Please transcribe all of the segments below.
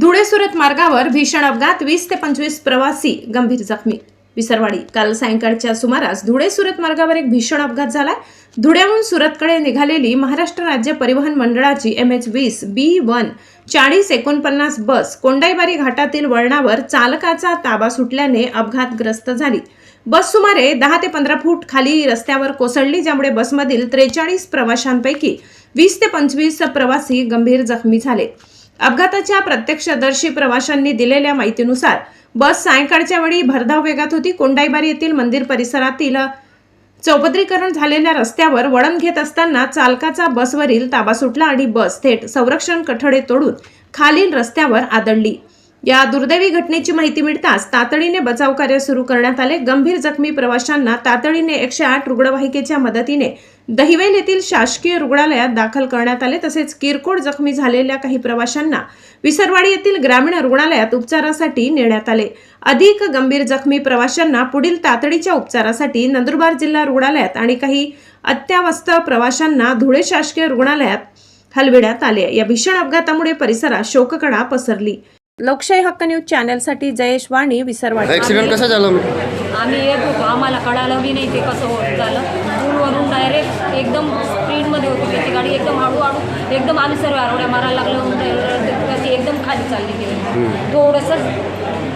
धुळे सुरत मार्गावर भीषण अपघात वीस ते पंचवीस प्रवासी गंभीर जखमी. विसरवाडी काल सायंकाळच्या सुमारास धुळे सुरत मार्गावर एक भीषण अपघात झालाय. धुळ्याहून सुरतकडे निघालेली महाराष्ट्र राज्य परिवहन मंडळाची एम एच वीस बी वन चाळीस एकोणपन्नास बस कोंडाईबारी घाटातील वळणावर चालकाचा ताबा सुटल्याने अपघातग्रस्त झाली. बस सुमारे दहा ते पंधरा फूट खाली रस्त्यावर कोसळली ज्यामुळे बसमधील त्रेचाळीस प्रवाशांपैकी वीस ते पंचवीस प्रवासी गंभीर जखमी झाले. अपघाताच्या प्रत्यक्षदर्शी प्रवाशांनी दिलेल्या माहितीनुसार बस सायंकाळच्या वेळी भरधाव वेगात होती. कोंडाईबारी येथील मंदिर परिसरातील चौपदरीकरण झालेल्या रस्त्यावर वळण घेत असताना चालकाचा बसवरील ताबा सुटला आणि बस थेट संरक्षण कठडे तोडून खालील रस्त्यावर आदळली. या दुर्दैवी घटनेची माहिती मिळताच तातडीने बचाव कार्य सुरू करण्यात आले. गंभीर जखमी प्रवाशांना तातडीने एकशे आठ रुग्णवाहिकेच्या मदतीने दहिवेल येथील शासकीय रुग्णालयात दाखल करण्यात आले. तसेच किरकोळ जखमी झालेल्या काही प्रवाशांना विसरवाडी येथील ग्रामीण रुग्णालयात उपचारासाठी नेण्यात आले. अधिक गंभीर जखमी प्रवाशांना पुढील तातडीच्या उपचारासाठी नंदुरबार जिल्हा रुग्णालयात आणि काही अत्यावस्थ प्रवाशांना धुळे शासकीय रुग्णालयात हलविण्यात आले. या भीषण अपघातामुळे परिसरात शोककडा पसरली. लोकशाही हक्क न्यूज चॅनलसाठी जयेश वाणी विसरवाडी ॲक्सिडेंट कसा झाला? आम्ही येत होतो. आम्हाला कळालं बी नाही ते कसं होत झालं. पूलवरून डायरेक्ट एकदम स्पीडमध्ये होती त्याची गाडी. एकदम हळूहळू एकदम आम्ही सर्व आरोड्या मारायला लागलो. खाली चालली गेली. थोडंसं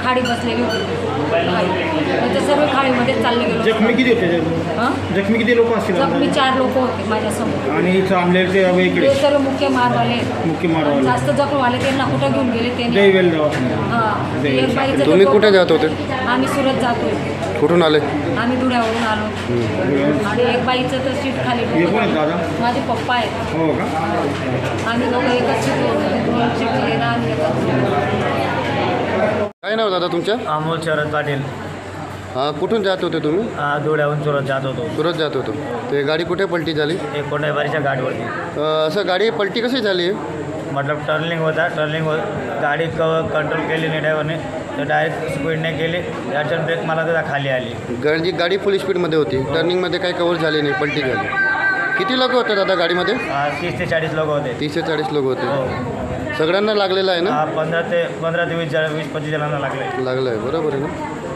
खाडी बसलेली होती. तर सर्व खाडीमध्ये चालले गेलो. जखमी किती होते? हां? जखमी किती लोक असतील जखमी? चार लोक होते माझ्यासमोर. आणि ते हवे इकडे? ते सर्व मुख्य मारवाले. मुख्य मारवाले. जास्त जखमवाले त्यांना कुठं घेऊन गेले त्यांनी? हां. तुम्ही कुठे जात होते? आम्ही सुरत जातोय. कुठून आले? आम्ही धुळ्यावरून आलो. आणि एक बाईचं तर सीट खाली हे कोण आहेत दादा? माझे पप्पा आहेत. हो का? आम्ही लोक एकच सीट दोन सीट गेला आणि एकच काय नाव दादा तुमचं? अमोल शरद पाटील. हां कुठून जात होते तुम्ही? आ, धुळ्याहून सुरत जात होतो. सुरत जात होतो. ते गाडी कुठे पलटी झाली? एक कोंडाईबारीच्या गाडीवरती. अं, असं गाडी पलटी कशी झाली? मतलब टर्निंग होता टर्निंग हो गाडी क कंट्रोल केली नाही ड्रायव्हरने तर डायरेक्ट स्पीडने केली. अडचण ब्रेक मला त्याचा खाली आली. गाडी गाडी फुल स्पीडमध्ये होती. टर्निंगमध्ये काही कवर झाली नाही पलटी झाली. किती लोक होते दादा गाडीमध्ये? आ, तीस ते चाळीस लोक होते. तीस ते चाळीस लोक होते. हो. सगळ्यांना लागलेलं आहे ना? पंधरा ते पंधरा ते वीस जण वीस पंचवीस जणांना लागले लागलं आहे बरोबर आहे ना?